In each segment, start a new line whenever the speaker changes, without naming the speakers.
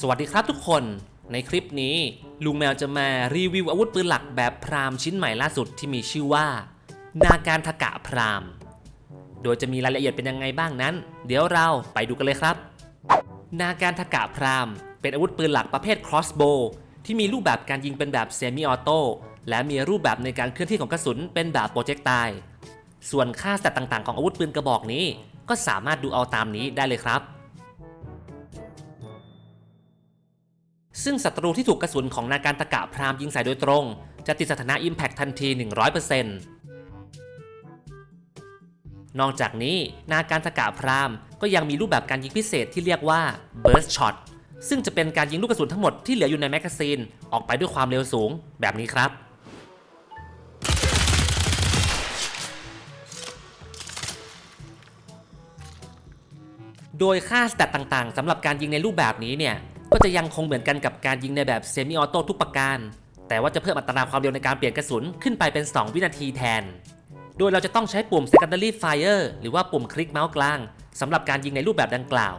สวัสดีครับทุกคน ในคลิปนี้ ลุงแมวจะมารีวิวอาวุธปืนหลักแบบพรามชิ้นใหม่ล่าสุดที่มีชื่อว่า นาการทกะพรามโดยจะมีรายละเอียดเป็นยังไงบ้างนั้น เดี๋ยวเราไปดูกันเลยครับ นาการทกะพรามเป็นอาวุธปืนหลักประเภท crossbow ที่มีรูปแบบการยิงเป็นแบบเซมิออโต้และมีรูปแบบในการเคลื่อนที่ของกระสุนเป็นแบบโปรเจกไตส่วนค่าสแตตต่างๆ ของอาวุธปืนกระบอกนี้ ก็สามารถดูเอาตามนี้ได้เลยครับ ซึ่งศัตรูที่ถูกกระสุนของนาการตะกะพรามยิงใส่โดยตรง จะติดสถานะ Impact ทันที 100%นอกจากนี้นาการตะกะพรามก็ยังมีรูปแบบการยิงพิเศษที่เรียกว่า Burst Shot ซึ่งจะเป็นการยิงลูกกระสุนทั้งหมดที่เหลืออยู่ในแมกกาซีน ออกไปด้วยความเร็วสูงแบบนี้ครับ โดยค่าสแตตต่างๆสำหรับการยิงในรูปแบบนี้เนี่ย ก็จะยังคงเหมือนกันกับการยิงในแบบเซมิออโต้ทุกประการ แต่ว่าจะเพิ่มอัตราความเร็วในการเปลี่ยนกระสุนขึ้นไปเป็น 2 วินาทีแทน โดยเราจะต้องใช้ปุ่ม secondary fire หรือว่าปุ่มคลิกเมาส์กลางสำหรับการยิงในรูปแบบดังกล่าว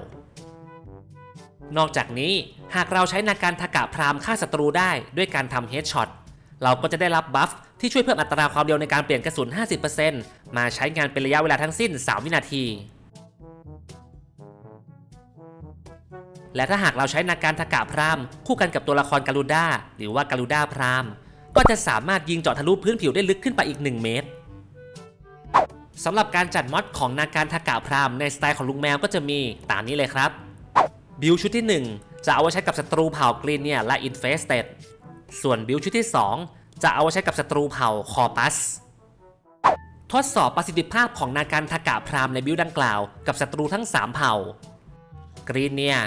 นอกจากนี้หากเราใช้นาการทากะพรามฆ่าศัตรูได้ด้วยการทำเฮดช็อตเราก็จะได้รับบัฟที่ช่วยเพิ่มอัตราความเร็วในการเปลี่ยนกระสุน 50%มาใช้งานเป็นระยะเวลาทั้งสิ้น 3 วินาที และถ้าหากเราใช้นาการทากะพรามคู่กันกับตัวละครกาลูด้าหรือว่าการูด้าพรามก็จะสามารถยิงเจาะทะลุพื้นผิวได้ลึกขึ้นไปอีก 1 เมตรสำหรับการจัดมอดของนาการทากะพรามในสไตล์ของลุงแมวก็จะมีตามนี้เลยครับ บิลชุดที่ 1 จะเอาไว้ใช้กับศัตรูเผ่ากรีนเนียและอินเฟสเต็ดส่วนบิลชุดที่ 2 จะเอาไว้ใช้กับศัตรูเผ่าคอปัส ทดสอบประสิทธิภาพของนาการทากะพรามในบิลดังกล่าวกับศัตรูทั้ง 3 เผ่ากรีนเนีย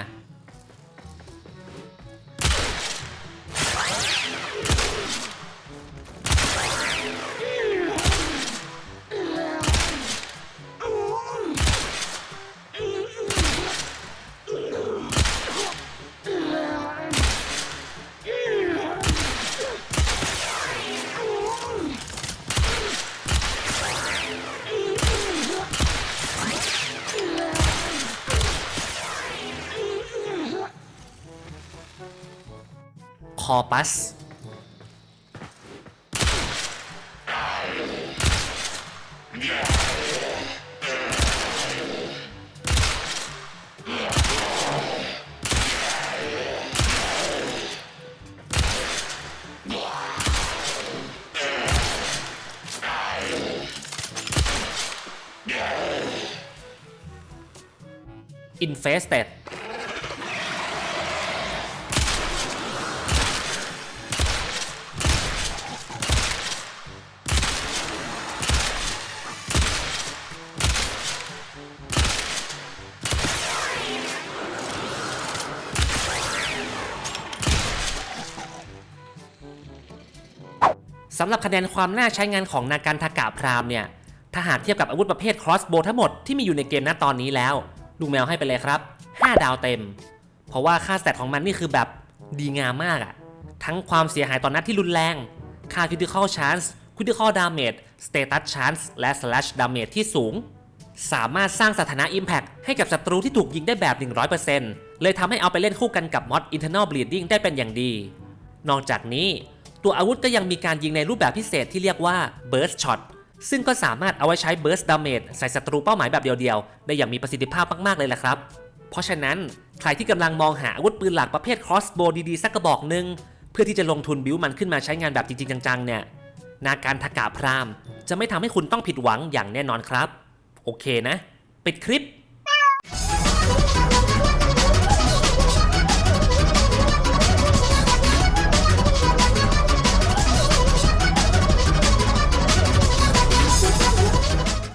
อปัส Infested สำหรับคะแนนความน่าใช้งานของนาการทากะพรามเนี่ย ถ้าหากเทียบกับอาวุธประเภท crossbow ทั้งหมดที่มีอยู่ในเกมณตอนนี้แล้ว ลุงแมวให้ไปเลยครับ 5 ดาวเต็ม เพราะว่าค่าสแตทของมันนี่คือแบบดีงามมากอะทั้งความเสียหายต่อนนัดที่รุนแรง ค่า critical chance critical damage status chance และ slash damage ที่สูง สามารถสร้างสถานะ Impact ให้กับศัตรูที่ถูกยิงได้แบบ 100%เลยทำให้เอาไปเล่นคู่กันกับมอด internal bleeding ได้เป็นอย่างดี นอกจากนี้ ตัวอาวุธก็ยังมีการยิงในรูปแบบพิเศษที่เรียกว่า burst shot ซึ่งก็สามารถเอาไว้ใช้ burst damage ใส่ศัตรูเป้าหมายแบบเดียวๆ ได้อย่างมีประสิทธิภาพมากๆเลยแหละครับ เพราะฉะนั้น ใครที่กำลังมองหาอาวุธปืนหลักประเภท crossbow ดีๆ สักกระบอกหนึ่งเพื่อที่จะลงทุนบิวมันขึ้นมาใช้งานแบบจริง ๆ จังๆ เนี่ยนาการทากาพราม จะไม่ทำให้คุณต้องผิดหวังอย่างแน่นอนครับ โอเคนะ ปิดคลิป